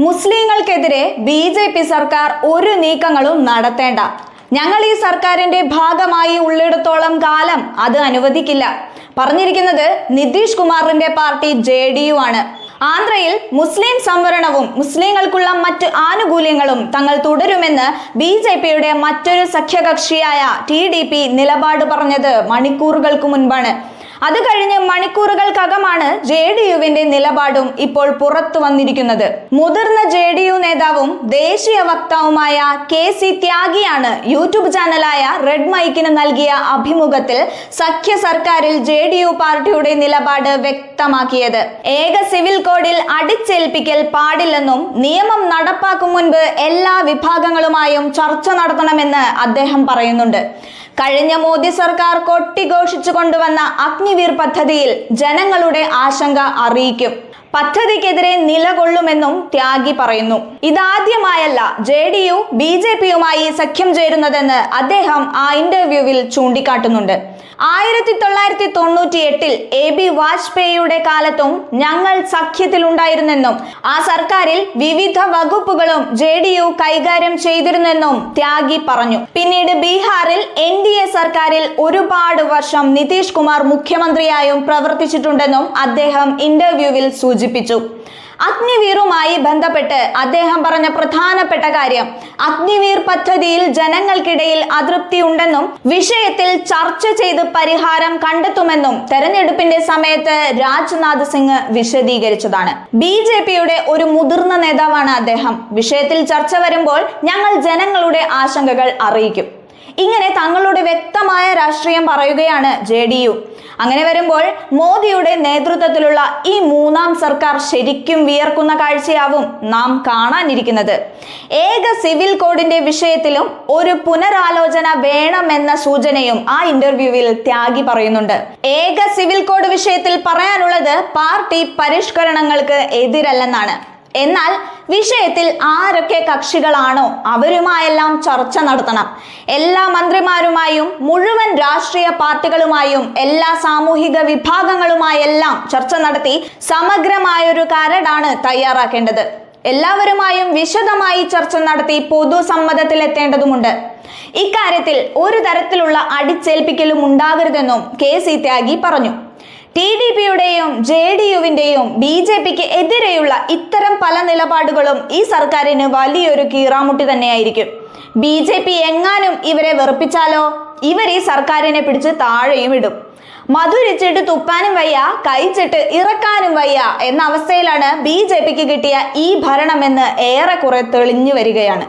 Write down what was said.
മുസ്ലിങ്ങൾക്കെതിരെ B J P സർക്കാർ ഒരു നീക്കങ്ങളും നടത്തേണ്ട. ഞങ്ങൾ ഈ സർക്കാരിന്റെ ഭാഗമായി ഉള്ളിടത്തോളം കാലം അത് അനുവദിക്കില്ല. പറഞ്ഞിരിക്കുന്നത് നിതീഷ് കുമാറിന്റെ പാർട്ടി ജെ ഡി യു ആണ്. ആന്ധ്രയിൽ മുസ്ലിം സംവരണവും മുസ്ലിങ്ങൾക്കുള്ള മറ്റ് ആനുകൂല്യങ്ങളും തങ്ങൾ തുടരുമെന്ന് ബി ജെ പിയുടെ മറ്റൊരു സഖ്യകക്ഷിയായ ടി ഡി പി നിലപാട് പറഞ്ഞത് മണിക്കൂറുകൾക്ക് മുൻപാണ്. അത് കഴിഞ്ഞ് മണിക്കൂറുകൾക്കകമാണ് ജെ ഡി യുവിന്റെ നിലപാടും ഇപ്പോൾ പുറത്തു വന്നിരിക്കുന്നത്. മുതിർന്ന ജെ ഡി യു നേതാവും ദേശീയ വക്താവുമായ കെ സി ത്യാഗിയാണ് യൂട്യൂബ് ചാനലായ റെഡ് മൈക്കിന് നൽകിയ അഭിമുഖത്തിൽ സഖ്യ സർക്കാരിൽ ജെ ഡി യു പാർട്ടിയുടെ നിലപാട് വ്യക്തമാക്കിയത്. ഏക സിവിൽ കോഡിൽ അടിച്ചേൽപ്പിക്കൽ പാടില്ലെന്നും നിയമം നടപ്പാക്കും മുൻപ് എല്ലാ വിഭാഗങ്ങളുമായും ചർച്ച നടത്തണമെന്ന് അദ്ദേഹം പറയുന്നുണ്ട്. കഴിഞ്ഞ മോദി സർക്കാർ കൊട്ടിഘോഷിച്ചു കൊണ്ടുവന്ന അഗ്നിവീർ പദ്ധതിയിൽ ജനങ്ങളുടെ ആശങ്ക അറിയിക്കും പദ്ധതിക്കെതിരെ നിലകൊള്ളുമെന്നും ത്യാഗി പറയുന്നു. ഇതാദ്യമായല്ല J D U B J പിയുമായി സഖ്യം ചേരുന്നതെന്ന് അദ്ദേഹം ആ ഇന്റർവ്യൂവിൽ ചൂണ്ടിക്കാട്ടുന്നുണ്ട്. ആയിരത്തി തൊള്ളായിരത്തി തൊണ്ണൂറ്റി എട്ടിൽ എ ബി വാജ്പേയിയുടെ കാലത്തും ഞങ്ങൾ സഖ്യത്തിലുണ്ടായിരുന്നെന്നും ആ സർക്കാരിൽ വിവിധ വകുപ്പുകളും ജെ ഡി യു കൈകാര്യം ചെയ്തിരുന്നെന്നും ത്യാഗി പറഞ്ഞു. പിന്നീട് ബീഹാറിൽ എൻ ഡി എ സർക്കാരിൽ ഒരുപാട് വർഷം നിതീഷ് കുമാർ മുഖ്യമന്ത്രിയായും പ്രവർത്തിച്ചിട്ടുണ്ടെന്നും അദ്ദേഹം ഇന്റർവ്യൂവിൽ സൂചിപ്പിച്ചു. അഗ്നിവീറുമായി ബന്ധപ്പെട്ട് അദ്ദേഹം പറഞ്ഞ പ്രധാനപ്പെട്ട കാര്യം അഗ്നിവീർ പദ്ധതിയിൽ ജനങ്ങൾക്കിടയിൽ അതൃപ്തി ഉണ്ടെന്നും വിഷയത്തിൽ ചർച്ച ചെയ്ത് പരിഹാരം കണ്ടെത്തുമെന്നും തെരഞ്ഞെടുപ്പിന്റെ സമയത്ത് രാജ്നാഥ് സിംഗ് വിശദീകരിച്ചതാണ്. ബി ജെ പിയുടെ ഒരു മുതിർന്ന നേതാവാണ് അദ്ദേഹം. വിഷയത്തിൽ ചർച്ച വരുമ്പോൾ ഞങ്ങൾ ജനങ്ങളുടെ ആശങ്കകൾ അറിയിക്കും. ഇങ്ങനെ തങ്ങളുടെ വ്യക്തമായ രാഷ്ട്രീയം പറയുകയാണ് ജെ ഡി യു. അങ്ങനെ വരുമ്പോൾ മോദിയുടെ നേതൃത്വത്തിലുള്ള ഈ മൂന്നാം സർക്കാർ ശരിക്കും വിയർക്കുന്ന കാഴ്ചയാവും നാം കാണാനിരിക്കുന്നത്. ഏക സിവിൽ കോഡിന്റെ വിഷയത്തിലും ഒരു പുനരാലോചന വേണമെന്ന സൂചനയും ആ ഇന്റർവ്യൂവിൽ ത്യാഗി പറയുന്നുണ്ട്. ഏക സിവിൽ കോഡ് വിഷയത്തിൽ പറയാനുള്ളത് പാർട്ടി പരിഷ്കരണങ്ങൾക്ക് എതിരല്ലെന്നാണ്. എന്നാൽ വിഷയത്തിൽ ആരൊക്കെ കക്ഷികളാണോ അവരുമായെല്ലാം ചർച്ച നടത്തണം. എല്ലാ മന്ത്രിമാരുമായും മുഴുവൻ രാഷ്ട്രീയ പാർട്ടികളുമായും എല്ലാ സാമൂഹിക വിഭാഗങ്ങളുമായെല്ലാം ചർച്ച നടത്തി സമഗ്രമായൊരു കരടാണ് തയ്യാറാക്കേണ്ടത്. എല്ലാവരുമായും വിശദമായി ചർച്ച നടത്തി പൊതുസമ്മതത്തിലെത്തേണ്ടതുമുണ്ട്. ഇക്കാര്യത്തിൽ ഒരു തരത്തിലുള്ള അടിച്ചേൽപ്പിക്കലും ഉണ്ടാകരുതെന്നും കെ സി ത്യാഗി പറഞ്ഞു. ടി ഡി പിയുടെയും ജെ ഡി യുവിന്റെയും ബി ജെ പിക്ക് എതിരെയുള്ള ഇത്തരം പല നിലപാടുകളും ഈ സർക്കാരിന് വലിയൊരു കീറാമുട്ടി തന്നെയായിരിക്കും. ബി ജെ പി എങ്ങാനും ഇവരെ വെറുപ്പിച്ചാലോ? ഇവർ ഈ സർക്കാരിനെ പിടിച്ച് താഴെയും ഇടും. മധുരിച്ചിട്ട് തുപ്പാനും വയ്യ കഴിച്ചിട്ട് ഇറക്കാനും വയ്യ എന്ന അവസ്ഥയിലാണ് ബി ജെ പിക്ക് കിട്ടിയ ഈ ഭരണമെന്ന് ഏറെക്കുറെ തെളിഞ്ഞു വരികയാണ്.